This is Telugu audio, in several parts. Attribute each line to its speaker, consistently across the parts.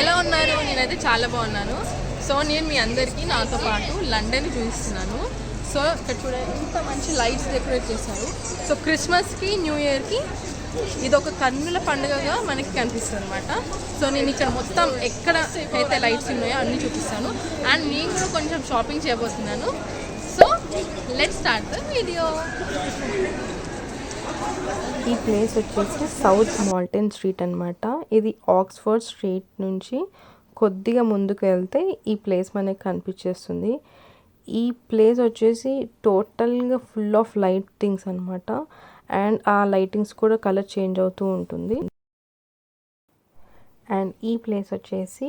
Speaker 1: ఎలా ఉన్నారు నేనైతే చాలా బాగున్నాను. సో నేను మీ అందరికీ నాతో పాటు లండన్ చూపిస్తున్నాను. సో ఇక్కడ చూడండి ఇంత మంచి లైట్స్ డెకరేట్ చేశారు. సో క్రిస్మస్కి న్యూ ఇయర్కి ఇది ఒక కన్నుల పండుగగా మనకి కనిపిస్తుంది అనమాట సో నేను ఇక్కడ మొత్తం ఎక్కడ అయితే లైట్స్ ఉన్నాయో అన్నీ చూపిస్తాను. అండ్ నేను కూడా కొంచెం షాపింగ్ చేయబోతున్నాను. So let start the video.
Speaker 2: ఈ ప్లేస్ వచ్చేసి సౌత్ మాల్టన్ స్ట్రీట్ అనమాట ఇది ఆక్స్ఫర్డ్ స్ట్రీట్ నుంచి కొద్దిగా ముందుకు వెళ్తే ఈ ప్లేస్ మనకి కనిపించేస్తుంది. ఈ ప్లేస్ వచ్చేసి టోటల్గా ఫుల్ ఆఫ్ లైటింగ్స్ అనమాట అండ్ ఆ లైటింగ్స్ కూడా కలర్ చేంజ్ అవుతూ ఉంటుంది. అండ్ ఈ ప్లేస్ వచ్చేసి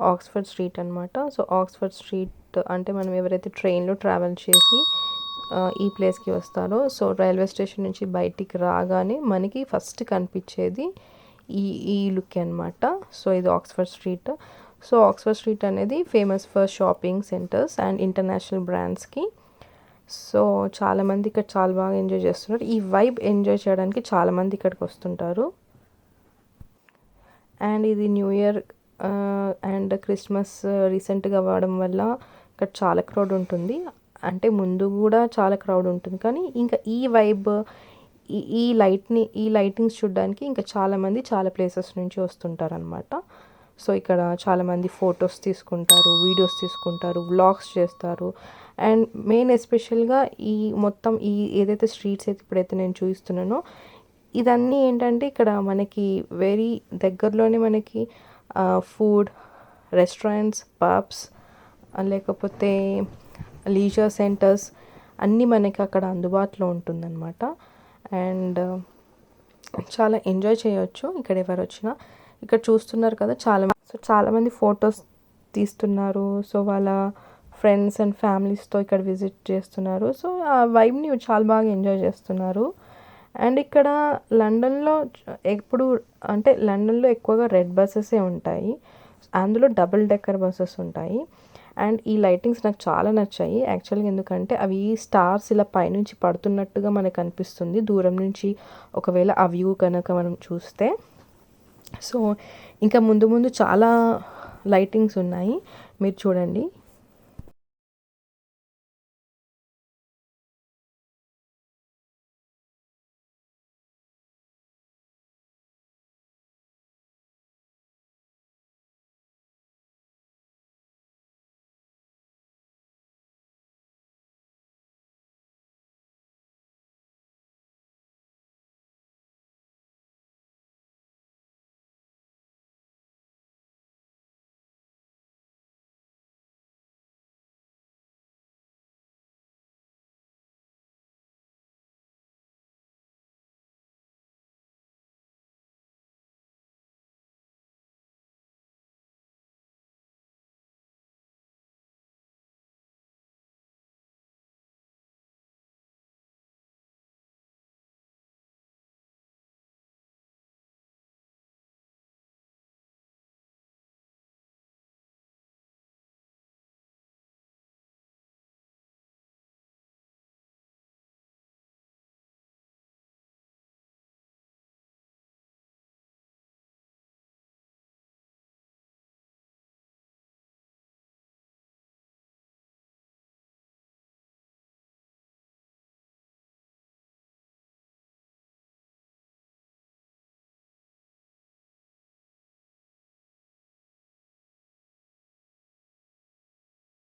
Speaker 2: ఆక్స్ఫర్డ్ స్ట్రీట్ అనమాట సో ఆక్స్ఫర్డ్ స్ట్రీట్ అంటే మనం ఎవరైతే ట్రైన్లో ట్రావెల్ చేసి ఈ ప్లేస్కి వస్తారో సో రైల్వే స్టేషన్ నుంచి బయటికి రాగానే మనకి ఫస్ట్ కనిపించేది ఈ ఈ లుక్ అన్నమాట. సో ఇది Oxford Street. So Oxford Street అనేది famous for shopping centres and international బ్రాండ్స్కి. So చాలామంది ఇక్కడ చాలా బాగా ఎంజాయ్ చేస్తున్నారు. ఈ వైబ్ ఎంజాయ్ చేయడానికి చాలామంది ఇక్కడికి వస్తుంటారు. అండ్ ఇది న్యూ ఇయర్ అండ్ క్రిస్మస్ రీసెంట్గా అవ్వడం వల్ల ఇక్కడ చాలా క్రౌడ్ ఉంటుంది. అంటే ముందు కూడా చాలా క్రౌడ్ ఉంటుంది. కానీ ఇంకా ఈ వైబ్ ఈ ఈ లైట్ని ఈ లైటింగ్స్ చూడడానికి ఇంకా చాలామంది చాలా ప్లేసెస్ నుంచి వస్తుంటారు అనమాట సో ఇక్కడ చాలామంది ఫొటోస్ తీసుకుంటారు వీడియోస్ తీసుకుంటారు వ్లాగ్స్ చేస్తారు. అండ్ మెయిన్ ఎస్పెషల్గా ఈ మొత్తం ఈ ఏదైతే స్ట్రీట్స్ అయితే ఇప్పుడైతే నేను చూపిస్తున్నానో ఇదన్నీ ఏంటంటే ఇక్కడ మనకి వెరీ దగ్గరలోనే మనకి ఫుడ్ రెస్టారెంట్స్ పబ్స్ లేకపోతే లీజర్ సెంటర్స్ అన్నీ మనకి అక్కడ అందుబాటులో ఉంటుందన్నమాట. అండ్ uh, చాలా ఎంజాయ్ చేయొచ్చు ఇక్కడ ఎవరు వచ్చినా. ఇక్కడ చూస్తున్నారు కదా చాలా సో చాలామంది ఫొటోస్ తీస్తున్నారు. సో వాళ్ళ ఫ్రెండ్స్ అండ్ ఫ్యామిలీస్తో ఇక్కడ విజిట్ చేస్తున్నారు. సో ఆ వైబ్ని చాలా బాగా ఎంజాయ్ చేస్తున్నారు. అండ్ ఇక్కడ లండన్లో ఎప్పుడు అంటే లండన్లో ఎక్కువగా రెడ్ బస్సెసే ఉంటాయి. అందులో డబుల్ డెక్కర్ బస్సెస్ ఉంటాయి. అండ్ ఈ లైటింగ్స్ నాకు చాలా నచ్చాయి. యాక్చువల్గా ఎందుకంటే అవి స్టార్స్ ఇలా పైనుంచి పడుతున్నట్టుగా మనకు అనిపిస్తుంది. దూరం నుంచి ఒకవేళ ఆ వ్యూ కనుక మనం చూస్తే. సో ఇంకా ముందు ముందు చాలా లైటింగ్స్ ఉన్నాయి. మీరు చూడండి.